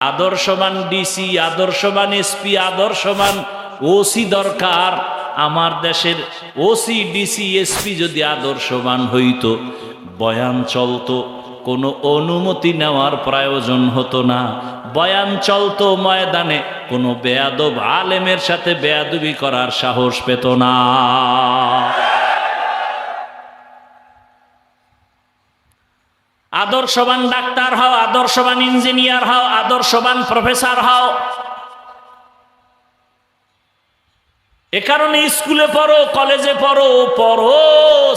আদর্শবান ডিসি আদর্শবান এসপি আদর্শবান ওসি দরকার। আমার দেশের ওসি ডিসি এসপি যদি আদর্শবান হইতো, বয়ান চলতো, কোনো অনুমতি নেওয়ার প্রয়োজন হতো না। বয়ান চলতো ময়দানে, কোনো বেয়াদব আলেমের সাথে বেয়াদবি করার সাহস পেত না। আদর্শবান ডাক্তার হও, আদর্শবান ইঞ্জিনিয়ার হও, আদর্শবান প্রফেসর হও। এ কারণে স্কুলে পড়ো, কলেজে পড়ো পড়ো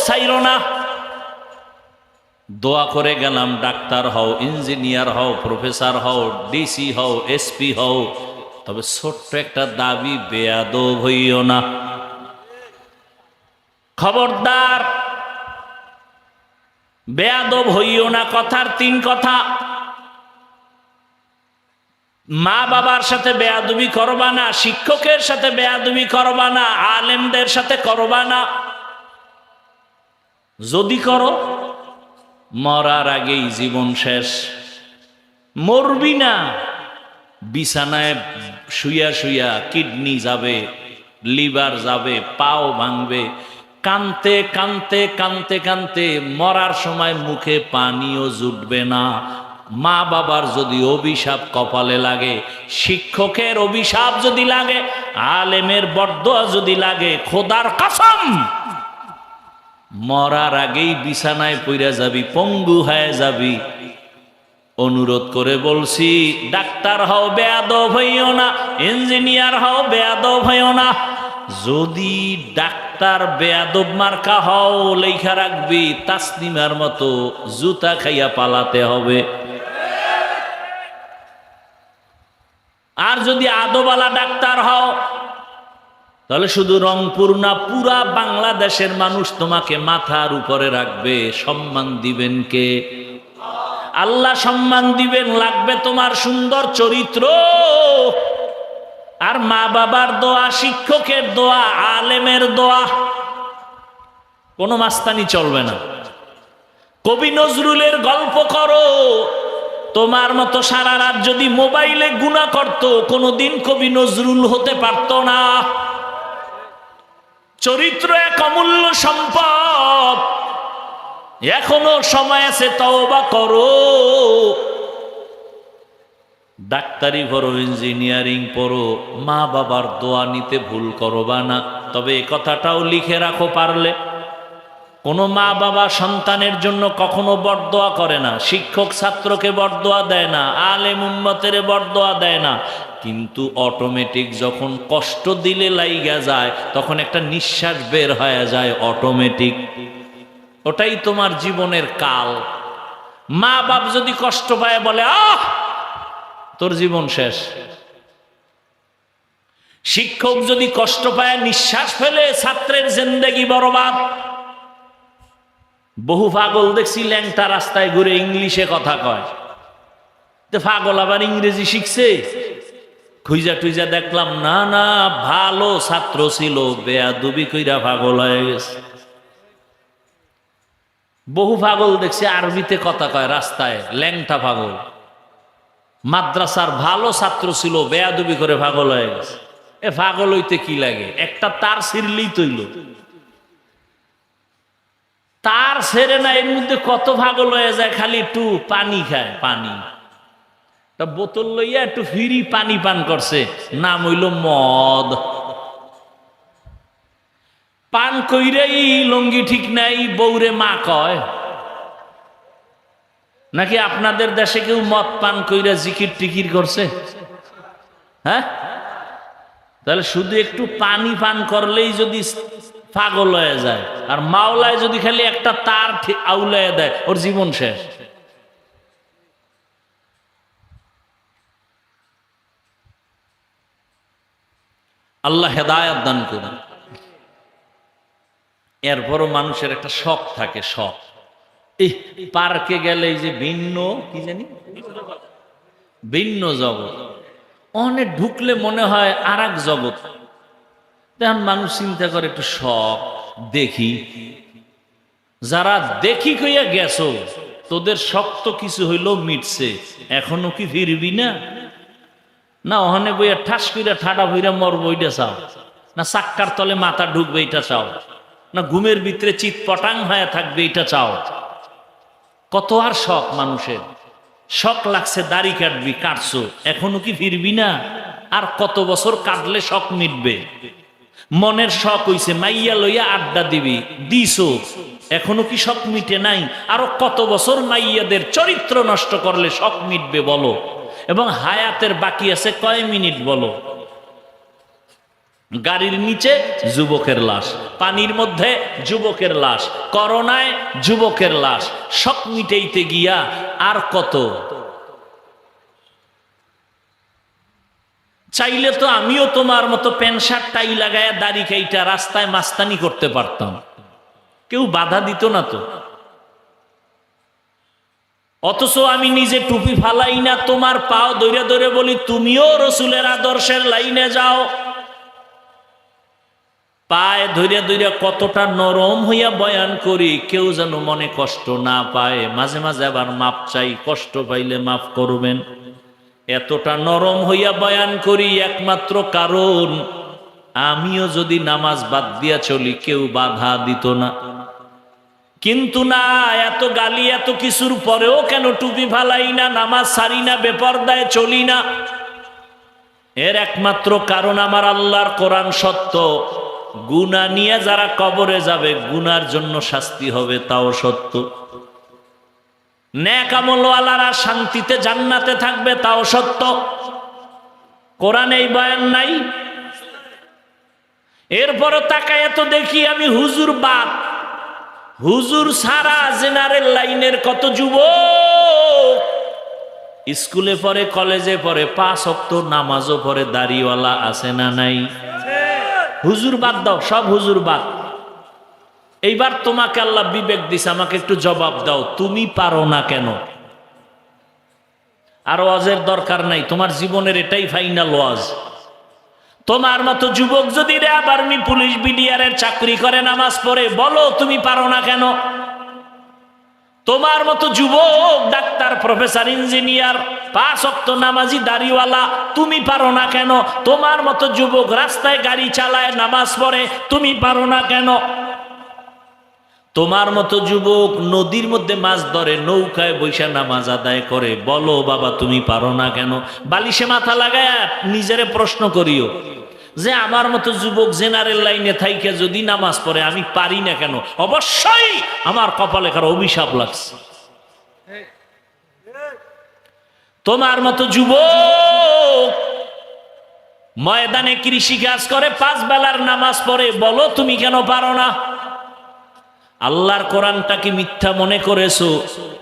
চাইরো না। দোয়া করে গেলাম, ডাক্তার হও, ইঞ্জিনিয়ার হও, প্রফেসর হও, ডিসি হও, এসপি হও। তবে ছোট্ট একটা দাবি, বেয়াদব হইও না। খবরদার বেয়াদব হইও না, কথার তিন কথা। মা বাবার সাথে বেয়াদবি করবা না, শিক্ষকের সাথে বেয়াদবি করবা না, আলেমদের সাথে করবা না। যদি করো, মরার আগেই জীবন শেষ। মরবি না, বিছানায় শুইয়া শুইয়া কিডনি যাবে, লিভার যাবে, পাও ভাঙবে কানতে কানতে কানতে কানতে মরার সময় মুখে পানিও জুটবে না। মা বাবার যদি অভিশাপ কপালে লাগে, শিক্ষকের অভিশাপ যদি লাগে, আলেমের বরদোয়া যদি লাগে, খোদার কাসম, মরার আগেই বিছানায় পইরা যাবি, পঙ্গু হয়ে যাবি। অনুরোধ করে বলছি, ডাক্তার হও, বেয়াদব হইও না, ইঞ্জিনিয়ার হও, বেয়াদব হইও না। যদি ডাক্তার বেয়াদব মার্কা হও লেখা রাখবি, তাসনিমার মতো জুতা খাইয়া পালাতে হবে। আর যদি আদবালা ডাক্তার হও, তাহলে শুধু রংপুর না, পুরা বাংলাদেশের মানুষ তোমাকে মাথার উপরে রাখবে। সম্মান দিবেন কে? আল্লাহ সম্মান দিবেন, লাগবে তোমার সুন্দর চরিত্র। আর মা বাবার দোয়া, শিক্ষকের দোয়া, আলেমের দোয়া, কোনো মাস্তানি চলবে না। কবি নজরুলের গল্প করো, তোমার মতো সারা রাত যদি মোবাইলে গুণা করতো, কোনোদিন কবি নজরুল হতে পারত না। চরিত্র এক অমূল্য সম্পদ, এখনও সময় আছে তওবা করো। ডাক্তারি পড়ো ইঞ্জিনিয়ারিং পড়ো, মা বাবার দোয়া নিতে ভুল করবা না। তবে এই কথাটাও লিখে রাখো পারলে। কোনো মা বাবা সন্তানের জন্য কখনো বরদোয়া করে না। শিক্ষক ছাত্রকে বরদোয়া দেয় না, আলেম উম্মতের বরদোয়া দেয় না। কিন্তু অটোমেটিক যখন কষ্ট দিলে লাইগা যায়, তখন একটা নিঃশ্বাস বের হয়ে যায় অটোমেটিক ওটাই তোমার জীবনের কাল। মা বাপ যদি কষ্ট পায় বলে, আহ তোর জীবন শেষ। শিক্ষক যদি কষ্ট পায়, নিঃশ্বাস ফেলে, ছাত্রের জিন্দেগি বরবাদ। বহু পাগল দেখছি ল্যাংটা রাস্তায় ঘুরে ইংলিশে কথা কয়। পাগল আবার ইংরেজি শিখছে। খুঁজা টুইজা দেখলাম, না না, ভালো ছাত্র ছিল বেয়া দুবি কইরা পাগল হয়ে গেছে। বহু পাগল দেখছি আরবিতে কথা কয়, রাস্তায়, ল্যাংটা পাগল। মাদ্রাসার ভালো ছাত্র ছিল, বেয়াদুবি করে পাগল হয়ে গেছে। এ পাগল হইতে কি লাগে? একটা তার ছিঁড়লেই তৈল। তার ছেড়ে না, এর মধ্যে কত পাগল হয়ে যায়, খালি একটু পানি খায়, পানি। একটা বোতল লইয়া একটু ফিরি পানি পান করছে, নাম হইল মদ। পান কইরেই লঙ্গি ঠিক নাই বৌরে মা কয় নাকি আপনাদের দেশে কেউ মদ পান কইরা জিকির টিকির করছে? হ্যাঁ? তাহলে শুধু একটু পানি পান করলেই যদি পাগল হয়ে যায়, আর মাওলায় যদি খালি একটা তার আউলায় দেয়, ওর জীবন শেষ। আল্লাহ হেদায়াত দান করুন। এরপরও মানুষের একটা শখ থাকে, শখ। এই পার্কে গেলে যে ভিন্ন, কি জানি? ভিন্ন জগৎ। অনেক ঢুকলে মনে হয় আর এক জগৎ। তখন মানুষ চিন্তা করে, একটু শখ, দেখি। যারা দেখি কইয়া গেছো, তোদের শক্ত কিছু হইলেও মিটছে, এখনও কি ফিরবি না? না, ওখানে বইয়া ঠাস কইরা ঠাডা ভইরা মর বইটা চাও। না, চাক্কার তলে মাথা ঢুকবে এটা চাও। না, ঘুমের ভিতরে চিত পটাং হয়ে থাকবে এটা চাও। কত আর শখ মানুষের? শখ লাগছে দাড়ি কাটবি, কাটছো। এখনও কি ফিরবি না? আর কত বছর কাটলে শখ মিটবে? মনের শখ হইছে, মাইয়া লইয়া আড্ডা দিবি, দিছো। এখনও কি শখ মিটে নাই? আরও কত বছর মাইয়াদের চরিত্র নষ্ট করলে শখ মিটবে বলো। এবং হায়াতের বাকি আছে কয় মিনিট বলো? গাড়ির নিচে যুবকের লাশ, পানির মধ্যে যুবকের লাশ, করোনায় যুবকের লাশ সব মিটাইতে গিয়া আর কত? চাইলে তো আমিও তোমার মতো প্যান্ট শার্ট, টাই লাগায় দাড়ি কাইটা রাস্তায় মাস্তানি করতে পারতাম। কেউ বাধা দিত না তো। অথচ আমি নিজে টুপি ফালাই না, তোমার পাও দৌড়ে দৌড়ে বলি, তুমিও রসুলের আদর্শের লাইনে যাও। পায়ে ধৈর্য ধৈর্য কতটা নরম হইয়া বয়ান করি, কেউ যেন মনে কষ্ট না পায়। মাঝে মাঝে আবার মাপ চাই, কষ্ট পাইলে মাফ করবেন। এতটা নরম হইয়া বয়ান করি একমাত্র কারণ, আমিও যদি নামাজ বাদ দিয়া চলি, কেউ বাধা দিত না। কিন্তু না, এত গালি, এত কিছুর পরেও কেন টুপি ফালাই না, নামাজ সারি না, বেপরদায় চলি না? এর একমাত্র কারণ আমার আল্লাহর কোরআন সত্য। গুণা নিয়ে যারা কবরে যাবে, গুনার জন্য শাস্তি হবে, তাও সত্য। ন্যাকামলওয়ালারা শান্তিতে জান্নাতে থাকবে, তাও সত্য। কোরআন এই বয়ান নাই। এরপরও তাকায় তো দেখি আমি হুজুর বাদ হুজুর সারা জেনারেল লাইনের কত যুবক? স্কুলে পড়ে, কলেজে পড়ে, পাঁচ অক্ত নামাজও পড়ে, দাড়িওয়ালা আছে না নাই? হুজুর বাদ দাও, সব হুজুর বাদ। এইবার তোমাকে আল্লাহ বিবেক দিছে, আমাকে একটু জবাব দাও, তুমি পারো না কেন? আর ওয়াজের দরকার নাই, তোমার জীবনের এটাই ফাইনাল ওয়াজ। তোমার মতো যুবক যদি র্যাব আর্মি পুলিশ বিডিআরের চাকরি করে, নামাজ পড়ে, বলো তুমি পারো না কেন? তোমার মতো যুবক, ডাক্তার, প্রফেসর, ইঞ্জিনিয়ার, পাঁচ অক্ত নামাজি, দাড়িওয়ালা, তুমি পারো না কেন? তোমার মতো যুবক রাস্তায় গাড়ি চালায়, নামাজ পড়ে, তুমি পারো না কেন? তোমার মতো যুবক নদীর মধ্যে মাছ ধরে, নৌকায় বৈশা নামাজ আদায় করে, বলো বাবা, তুমি পারো না কেন? বালিশে মাথা লাগায় নিজেরে প্রশ্ন করিও। যে আমার মতো যুবক জেনারেল লাইনে থাইকে যদি নামাজ পড়ে, আমি পারি না কেন? অবশ্যই আমার কপালে কারও অভিশাপ লাগছে। তোমার মতো যুবক ময়দানে কৃষি কাজ করে, পাঁচ বেলার নামাজ পড়ে, বলো তুমি কেন পারো না? আল্লাহর কোরআনটা কি মিথ্যা মনে করেছ?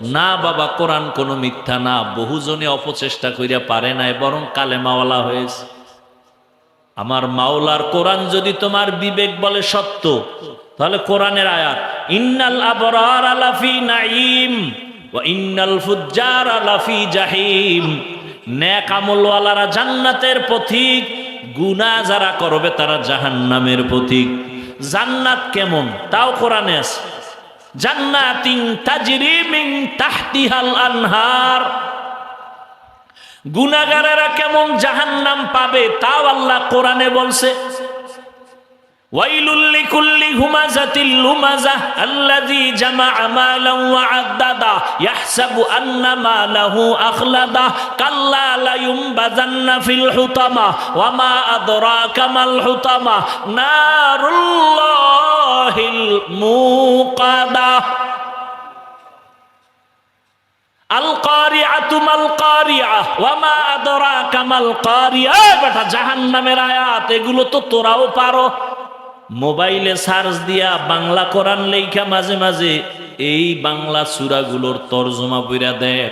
না বাবা, কোরআন কোনো মিথ্যা না। বহুজনে অপচেষ্টা করিয়া পারে নাই, বরং কালেমাওয়ালা হয়েছে। আমার মাওলার কোরআন যদি তোমার বিবেক বলে সত্য, তাহলে কোরআনের আয়াত, ইন্নাল আবরার আলাফি নাইম ইন্নাল ফুজ্জার আলাফি জাহিম। নেক আমলওয়ালারা জান্নাতের পথিক গুনা যারা করবে তারা জাহান্নামের পথিক জান্নাত কেমন? তাও কোরআনে আছে। জান্নাতিন তাজরি মিন তাহতিহাল আনহার। গুনাগারেরা কেমন জাহান্নাম পাবে তাও আল্লাহ কোরআনে বলছে মুকাদা। আয়াত এগুলো তো তোরাও পারো মোবাইলে সার্চ দিয়া বাংলা কোরআন লেখা মাঝে মাঝে এই বাংলা সূরাগুলোর তরজমা পইরা দেখ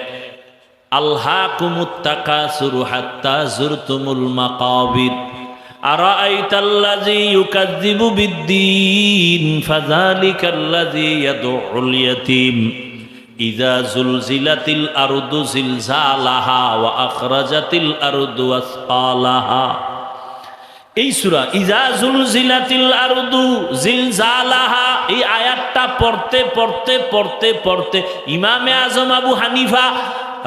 আল্লাহ কুমুত্তাকা সুরু হাত্তা জুরতুমুল মাকাবির أرأيت الذي يكذب بالدين فذلك الذي يدعو اليتيم ইজা জুলজিলাতিল আরদু জিলজালাহা ওয়া আখরাজাতিল আরদু আসফালাহা। এই সূরা ইজা জুলজিলাতিল আরদু জিলজালাহা, এই আয়াতটা পড়তে পড়তে পড়তে পড়তে ইমামে আজম আবু হানিফা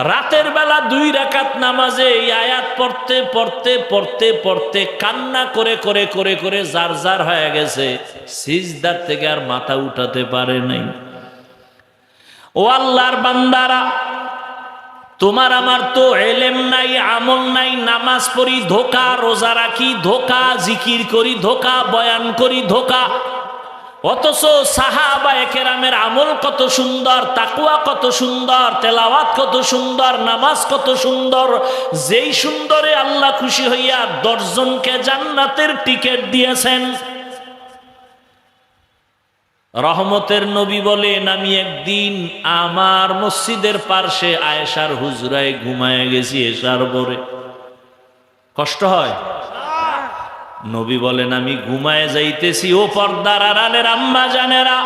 রাতের বেলা দুই রাকাত নামাজে এই আয়াত পড়তে পড়তে পড়তে পড়তে কান্না করে করে করে করে যার জার হয়ে গেছে। সিজদার থেকে আর মাথা উঠাতে পারে নাই। ও আল্লাহর বান্দারা, তোমার আমার তো এলেম নাই, আমল নাই, নামাজ পড়ি, ধোকা, রোজা রাখি, ধোকা, জিকির করি, ধোকা, বয়ান করি, ধোকা। অথচ সাহাবা একেরামের আমল কত সুন্দর তাকুয়া কত সুন্দর, তেলাওয়াত কত সুন্দর, নামাজ কত সুন্দর। যেই সুন্দরে আল্লাহ খুশি হইয়া দশজনকে জান্নাতের টিকিট দিয়েছেন। রহমতের নবী বলেন, আমি একদিন আমার মসজিদের পার্শ্বে আয়েশার হুজরায় ঘুমায় গেছি এসার পরে। কষ্ট হয়? নবী বলেন, আমি ঘুমায় যাইতেছি, ও পর্দার আড়ালের আম্মা জানেরা,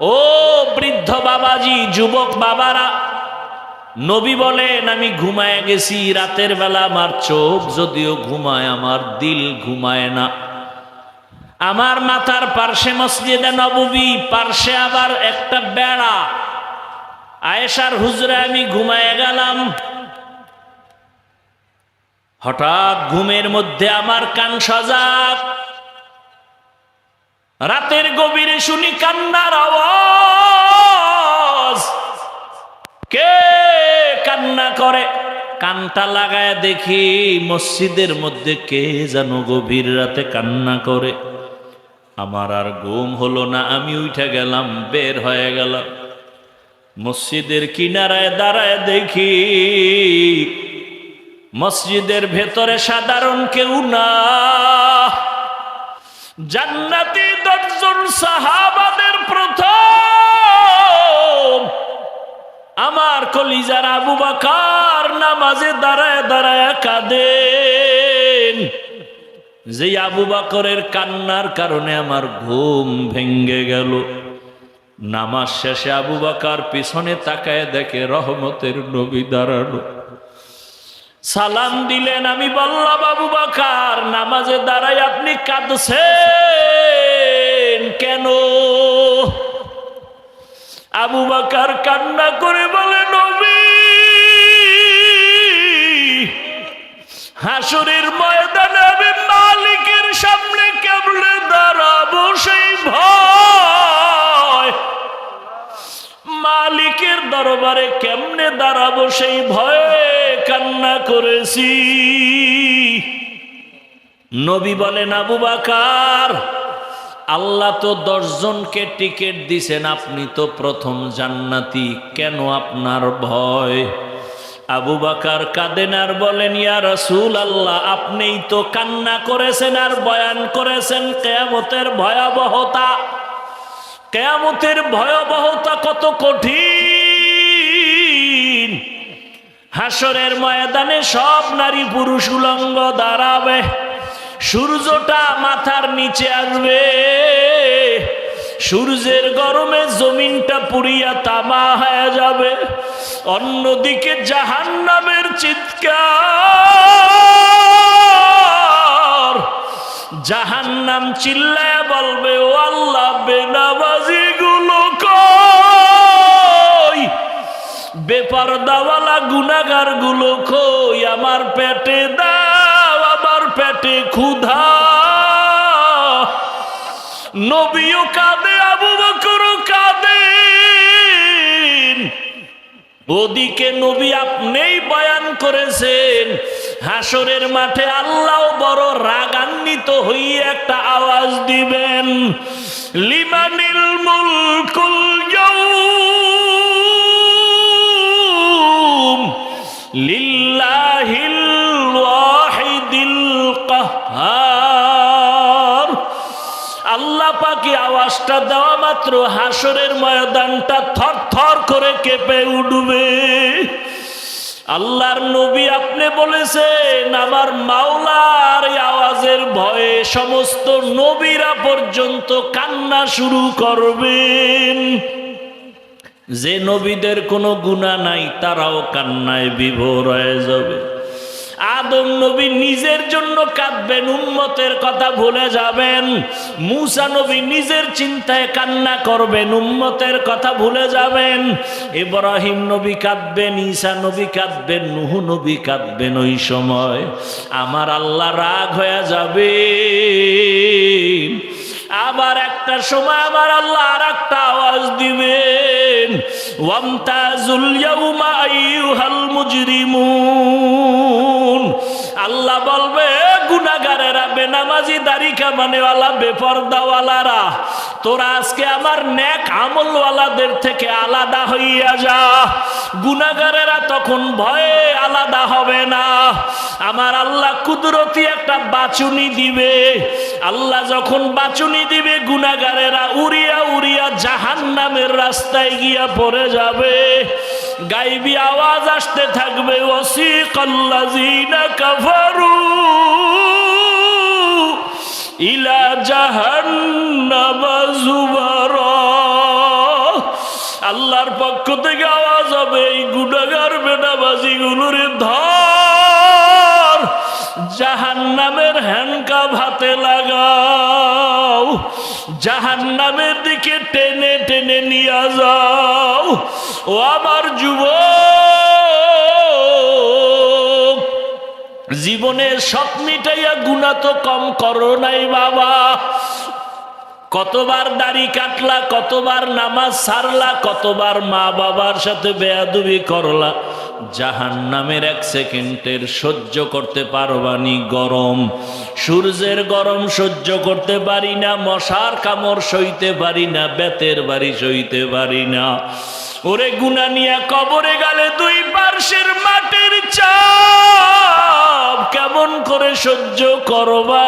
ও বৃদ্ধ বাবাজি, যুবক বাবারা। নবী বলেন, আমি ঘুমায় গেছি, রাতের বেলা আমার চোখ যদিও ঘুমায়, আমার দিল ঘুমায় না। আমার মাথার পার্শ্বে মসজিদে নববী, পার্শ্বে আবার একটা বেড়া। আয়েশার হুজরে আমি ঘুমায় গেলাম। হঠাৎ ঘুমের মধ্যে আমার কান সজাগ। রাতের গভীরে শুনি কান্নার আওয়াজ। কে কান্না করে? কানটা লাগায় দেখি মসজিদের মধ্যে কে যেন গভীর রাতে কান্না করে? আমার আর ঘুম হলো না, আমি উঠে গেলাম, বের হয়ে গেলাম মসজিদের কিনারায় দাঁড়ায় দেখি, মসজিদের ভেতরে সাধারণ কেউ না। জান্নাতি দশজন সাহাবাদের প্রথম। আমার কলিজার আবু বাকার নামাজে দাঁড়ায় দাঁড়ায় কাঁদেন। যে আবু বাকরের কান্নার কারণে আমার ঘুম ভেঙ্গে গেল। নামাজ শেষে আবু বাকার পিছনে তাকায় দেখে রহমতের নবী দাঁড়ানো সালাম দিলেন, আমি বললাম, আবু বাকার, নামাজে দাঁড়াই আপনি কাঁদছেন কেন? আবু বাকার কান্না করে বলে, নবী, হাসুরের দরবারে কেমনে দাঁড়াবো সেই ভয়ে কান্না করেছি। নবী বলেন, আবু বাকার, আল্লাহ তো দশজনকে টিকিট দিছেন, আপনি তো প্রথম জান্নাতি, কেন আপনার ভয়? আবু বাকার কাঁদেন আর বলেন, ইয়া রসুল আল্লাহ আপনিই তো কান্না করেছেন আর বয়ান করেছেন, কেয়ামতের ভয়াবহতা কেয়ামতের ভয়াবহতা কত কঠিন? হাসরের ময়দানে সব নারী পুরুষ উলঙ্গ দাঁড়াবে। সূর্যটা মাথার নিচে আসবে। সূর্যের গরমে জমিনটা পুড়িয়া তামা হয়ে যাবে। অন্যদিকে জাহান নামের চিৎকার। জাহান নাম চিল্লায় বলবে, ও আল্লাহ বেনাবাজি বেপার দাওয়ালা গুনাগারগুলো কই? আমার পেটে দাও, আমার পেটে ক্ষুধা। নবীও কাঁদে, আবু বকরও কাঁদে। ওদিকে নবী আপনিই বয়ান করেছেন, হাসরের মাঠে আল্লাহ বড় রাগান্বিত হয়ে একটা আওয়াজ দিবেন, লিমানিল মুলকুল আওয়াজটা দেওয়া মাত্র, হাসরের ময়দানটা থর থর করে কেঁপে উঠবে। আল্লাহর নবী আপনি বলেছেন, আমার মাওলার আওয়াজের ভয়ে সমস্ত নবীরা পর্যন্ত কান্না শুরু করবেন। যে নবীদের কোনো গুণা নাই, তারাও কান্নায় বিভোর হয়ে যাবে। আদম নবী নিজের জন্য কাঁদবেন, উম্মতের কথা ভুলে যাবেন। মুসা নবী নিজের চিন্তায় কান্না করবেন, উম্মতের কথা ভুলে যাবেন। ইব্রাহিম নবী কাঁদবেন, ঈসা নবী কাঁদবেন, নুহু নবী কাঁদবেন ওই সময়। আমার আল্লাহ রাগ হয়ে যাবে। আবার একটা সময় আমার আল্লাহ আর একটা আওয়াজ দিবেন। ওয়ামতাজুল ইয়াউমা আইয়ুহাল মুজরিমুন। আল্লাহ বলবে গুনাগারেরা বেনামাজি দাড়ি কামানেওয়ালা, বেপরদাওয়ালারা, তোরা আজকে আমার ন্যাক আমলওয়ালাদের থেকে আলাদা হইয়া যা। গুনাগারেরা তখন ভয়ে আলাদা হবে না। আমার আল্লাহ কুদরতি একটা বাচুনি দিবে। আল্লাহ যখন বাচুনি দিবে গুনাগারেরা উড়িয়া উড়িয়া জাহান নামের রাস্তায় গিয়া পড়ে যাবে। গাইবি আওয়াজ আসতে থাকবে, ওসিকাল্লাযীনা কাফারু ইলা জাহান্নামা আল্লাহর পক্ষ থেকে আওয়াজ হবে, এই গুনাগার বেনাবাজি গুলোর ধর জাহান নামের হ্যান্ডকাপ হাতে লাগাও জাহান নামের দিকে টেনে টেনে নিয়ে যাও। ও আমার যুবক, জীবনের সব মিটাইয়া গুণা তো কম করো নাই বাবা। কতবার দাড়ি কাটলা, কতবার নামাজ সারলা, কতবার মা বাবার সাথে বেয়াদুবি করলা। জাহান নামের এক সেকেন্ডের সহ্য করতে পারবানি গরম। সূর্যের গরম সহ্য করতে পারি না মশার কামড় সইতে পারি না বেতের বাড়ি সইতে পারি না ওরে গুনা নিয়া কবরে গেলে দুই পার্শ্বের মাটির চাপ কেমন করে সহ্য করবা?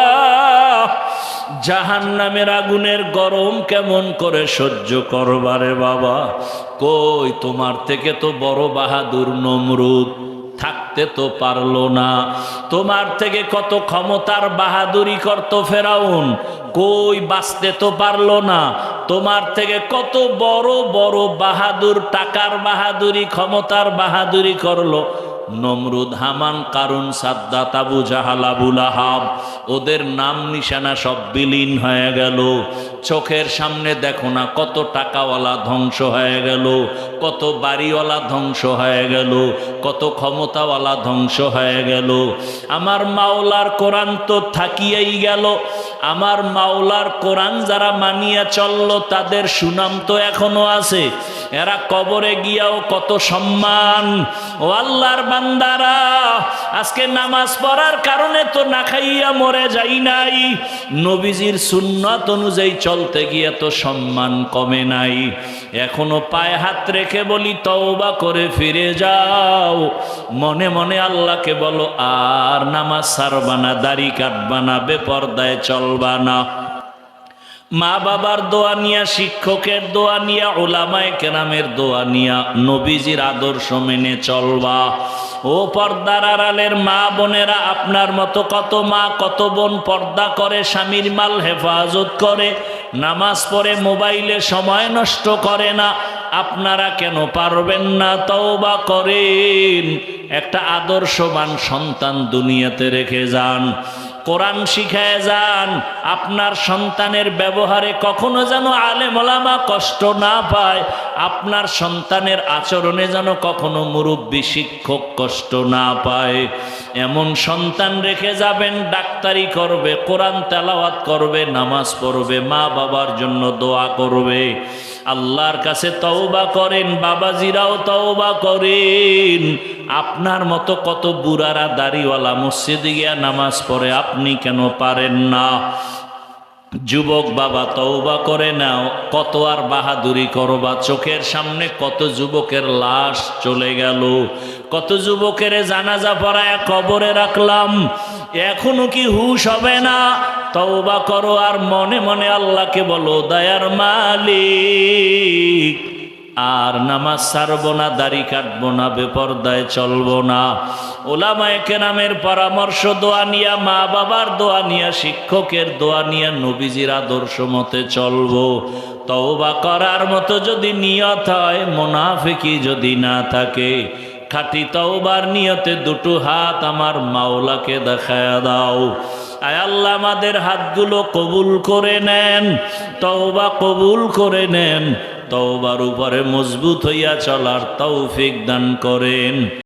জাহান নামের আগুনের গরম কেমন করে সহ্য করবারে বাবা? কই, তোমার থেকে তো বড় বাহাদুর নমরুদ। থাকতে তো পারল না। তোমার থেকে কত ক্ষমতার বাহাদুরি করত ফেরাউন? কই, বাঁচতে তো পারল না। তোমার থেকে কত বড় বড় বাহাদুর, টাকার বাহাদুরি, ক্ষমতার বাহাদুরি করল। নমরুদ হামান, কারুন সাদ্দাত আবু জাহাল, আবুল আহাব। ওদের নাম নিশানা সব বিলীন হয়ে গেল। চোখের সামনে দেখো না কত টাকাওয়ালা ধ্বংস হয়ে গেল, কত বাড়িওয়ালা ধ্বংস হয়ে গেল, কত ক্ষমতাওয়ালা ধ্বংস হয়ে গেল। আমার মাওলার কোরআন তো থাকিয়াই গেল। আমার মাওলার কোরআন যারা মানিয়া চলল, তাদের সুনাম তো এখনও আছে। এরা কবরে গিয়াও কত সম্মান। ও আল্লাহর বান্দারা, আজকে নামাজ পড়ার কারণে তো না খাইয়া মরে যাই নাই। নবীজির সুন্নত অনুযায়ী চলতে গিয়ে তো সম্মান কমে নাই। এখনও পায়ে হাত রেখে বলি, তওবা করে ফিরে যাও। মনে মনে আল্লাহকে বলো, আর নামাজ সারবানা দাড়ি কাটবানা বেপর্দায় চলবানা মা বাবার দোয়া নিয়া, শিক্ষকের দোয়া নিয়া ওলামায় কেরামের দোয়া নিয়া নবীজির আদর্শ মেনে চলবা। ও পর্দার আড়ালের মা বোনেরা, আপনার মতো কত মা, কত বোন পর্দা করে, স্বামীর মাল হেফাজত করে, নামাজ পড়ে, মোবাইলে সময় নষ্ট করে না, আপনারা কেন পারবেন না? তাও বা করেন। একটা আদর্শবান সন্তান দুনিয়াতে রেখে যান। কোরআন শিখায় যান, আপনার সন্তানের ব্যবহারে কখনো যেন আলেমলামা কষ্ট না পায়, আপনার সন্তানের আচরণে যেন কখনো মুরব্বী শিক্ষক কষ্ট না পায়। এমন সন্তান রেখে যাবেন, ডাক্তারি করবে, কোরআন তেলাওয়াত করবে, নামাজ পড়বে মা বাবার জন্য দোয়া করবে। আল্লাহর কাছে তওবা করেন, বাবাজিরাও তওবা করেন। আপনার মতো কত বুড়ারা দাড়িওয়ালা মসজিদে গিয়া নামাজ পড়ে, আপনি কেন পারেন না? যুবক বাবা তওবা করে নাও কত আর বাহাদুরি করবা? চোখের সামনে কত যুবকের লাশ চলে গেল। কত যুবকের জানাজা পড়ায় কবরে রাখলাম। এখনও কি হুশ হবে না? তওবা করো আর মনে মনে আল্লাহকে বলো, দয়ার মালিক, আর নামাজ ছাড়বো না, দাড়ি কাটবো না, বেপর্দায় চলবো না। ওলামায় কেরামের পরামর্শ দোয়া নিয়া মা বাবার দোয়া নিয়া, শিক্ষকের দোয়া নিয়া, নবীজির আদর্শ মতে চলবো। তওবা করার মতো যদি নিয়ত হয় মোনাফিকি যদি না থাকে খাটি তওবার নিয়তে দুটো হাত আমার মাওলাকে দেখায় দাও। আয় আল্লাহ, আমাদের হাতগুলো কবুল করে নেন, তওবা কবুল করে নেন, তওবার উপরে মজবুত হইয়া চলার তৌফিক দান করেন।